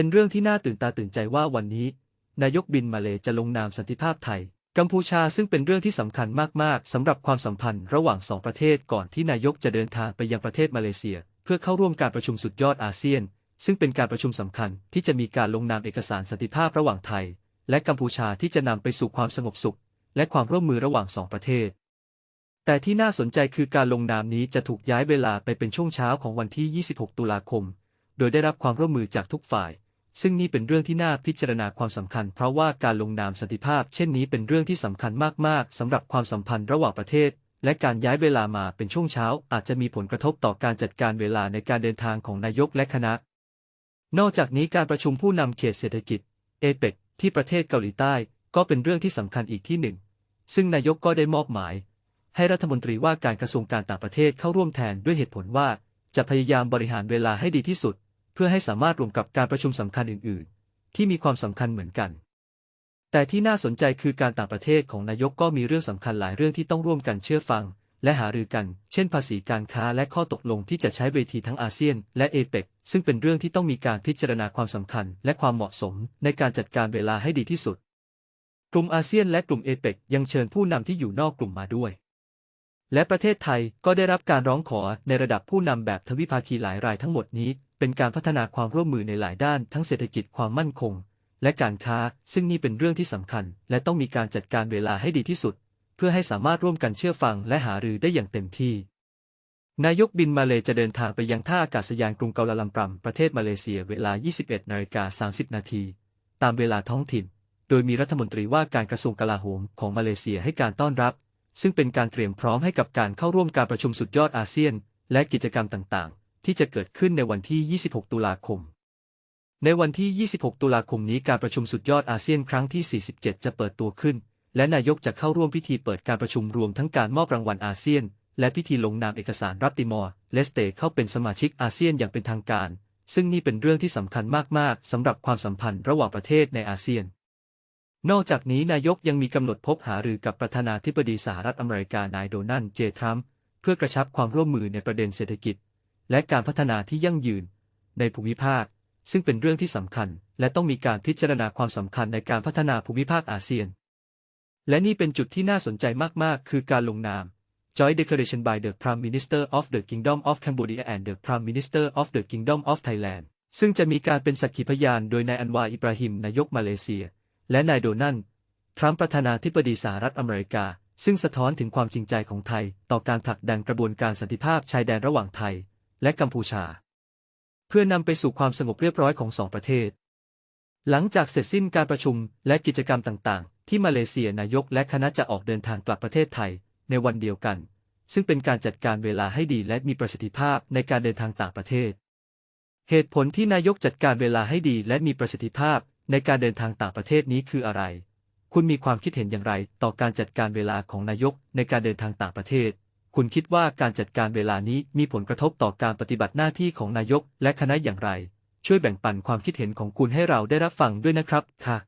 เป็นเรื่องที่น่าตื่นตาตื่นใจว่าวันนี้ นายกบินมาเลจะลงนามสันติภาพไทย กัมพูชาซึ่งเป็นเรื่องที่สำคัญมากๆสำหรับความสัมพันธ์ระหว่างสองประเทศก่อนที่นายกจะเดินทางไปยังประเทศมาเลเซีย เพื่อเข้าร่วมการประชุมสุดยอดอาเซียน ซึ่งเป็นการประชุมสำคัญที่จะมีการลงนามเอกสารสันติภาพระหว่างไทย และกัมพูชาที่จะนำไปสู่ความสงบสุข และความร่วมมือระหว่างสองประเทศแต่ที่น่าสนใจคือการลงนามนี้จะถูกย้ายเวลาไปเป็นช่วงเช้าของวันที่ 26 ตุลาคม โดยได้รับความร่วมมือจากทุกฝ่าย ซึ่งนี่เป็นเรื่องที่น่าพิจารณาความสำคัญ เพราะว่าการลงนามสันติภาพ เช่นนี้เป็นเรื่องที่สำคัญมากๆสำหรับความสัมพันธ์ระหว่างประเทศ และการย้ายเวลามาเป็นช่วงเช้า อาจจะมีผลกระทบต่อการจัดการเวลาในการเดินทางของนายกและคณะ นอกจากนี้การประชุมผู้นำเขตเศรษฐกิจเอเปกที่ประเทศเกาหลีใต้ ก็เป็นเรื่องที่สำคัญอีกที่หนึ่ง ซึ่งนายกก็ได้มอบหมาย ให้รัฐมนตรีว่าการกระทรวงการต่างประเทศเข้าร่วมแทนด้วยเหตุผลว่า จะพยายามบริหารเวลาให้ดีที่สุด พื่อให้สามารถรวมกับการประชุมสำคัญอื่น ๆ ที่มีความสำคัญเหมือนกัน แต่ที่น่าสนใจคือการต่างประเทศของนายกก็มีเรื่องสำคัญหลายเรื่องที่ต้องร่วมกันเชื่อฟัง และหารือกัน เช่น ภาษีการค้าและข้อตกลงที่จะใช้เวทีทั้งอาเซียน และเอเปกซึ่งเป็นเรื่องที่ต้องมีการพิจารณาความสำคัญ และความเหมาะสม ในการจัดการเวลาให้ดีที่สุด กลุ่มอาเซียนและกลุ่มเอเปกยังเชิญผู้นำที่อยู่นอกกลุ่มมาด้วย และประเทศไทยก็ได้รับการร้องขอในระดับผู้นำแบบทวิภาคีหลายรายทั้งหมดนี้ เป็นการพัฒนาความร่วมมือในหลายด้านทั้งเศรษฐกิจความมั่นคง และการค้า ซึ่งนี่เป็นเรื่องที่สำคัญ และต้องมีการจัดการเวลาให้ดีที่สุด เพื่อให้สามารถร่วมกันเชื่อฟังและหารือได้อย่างเต็มที่ นายกบินมาเลจะเดินทางไปยังท่าอากาศยานกรุงเกาลาลัมปัมประเทศมาเลเซียเวลา 21นาฬิกา30 นาทีตามเวลาท้องถิ่น โดยมีรัฐมนตรีว่าการกระทรวงกลาโหมของมาเลเซียให้การต้อนรับ ซึ่งเป็นการเตรียมพร้อมให้กับการเข้าร่วมการประชุมสุดยอดอาเซียน และกิจกรรมต่างๆ ที่จะเกิดขึ้นในวันที่ 26 ตุลาคม ในวันที่ 26 ตุลาคมนี้การประชุมสุดยอดอาเซียนครั้งที่ 47 จะเปิดตัวขึ้น และนายกจะเข้าร่วมพิธีเปิดการประชุมรวมทั้งการมอบรางวัลอาเซียน และพิธีลงนามเอกสารรับติมอร์เลสเตเข้าเป็นสมาชิกอาเซียนอย่างเป็นทางการ ซึ่งนี่เป็นเรื่องที่สำคัญมากๆสำหรับความสัมพันธ์ระหว่างประเทศในอาเซียน นอกจากนี้นายกยังมีกำหนดพบหารือกับประธานาธิบดีสหรัฐอเมริกานายโดนัลด์เจทรัมป์เพื่อกระชับความร่วมมือในประเด็นเศรษฐกิจ และการพัฒนาที่ยั่งยืน ในภูมิภาค ซึ่งเป็นเรื่องที่สำคัญ และต้องมีการพิจารณาความสำคัญในการพัฒนาภูมิภาคอาเซียน และนี่เป็นจุดที่น่าสนใจมากๆ คือการลงนาม Joint Declaration by the Prime Minister of the Kingdom of Cambodia and the Prime Minister of the Kingdom of Thailand ซึ่งจะมีการเป็นสักขีพยานโดยนายอันวาอิบราฮิมนายกมาเลเซีย และนายโดนัลด์ทรัมป์ประธานาธิบดีสหรัฐอเมริกา ซึ่งสะท้อนถึงความจริงใจของไทย ต่อการผลักดันกระบวนการสันติภาพชายแดนระหว่างไทย และกัมพูชา เพื่อนำไปสู่ความสงบเรียบร้อยของสองประเทศ หลังจากเสร็จสิ้นการประชุมและกิจกรรมต่างๆ ที่มาเลเซียนายกและคณะจะออกเดินทางกลับประเทศไทยในวันเดียวกัน ซึ่งเป็นการจัดการเวลาให้ดีและมีประสิทธิภาพในการเดินทางต่างประเทศ เหตุผลที่นายกจัดการเวลาให้ดีและมีประสิทธิภาพ ในการเดินทางต่างประเทศนี้คืออะไร คุณมีความคิดเห็นอย่างไร ต่อการจัดการเวลาของนายกในการเดินทางต่างประเทศ คุณคิดว่าการจัดการเวลานี้มีผลกระทบต่อการปฏิบัติหน้าที่ของนายกและคณะอย่างไร ช่วยแบ่งปันความคิดเห็นของคุณให้เราได้รับฟังด้วยนะครับค่ะ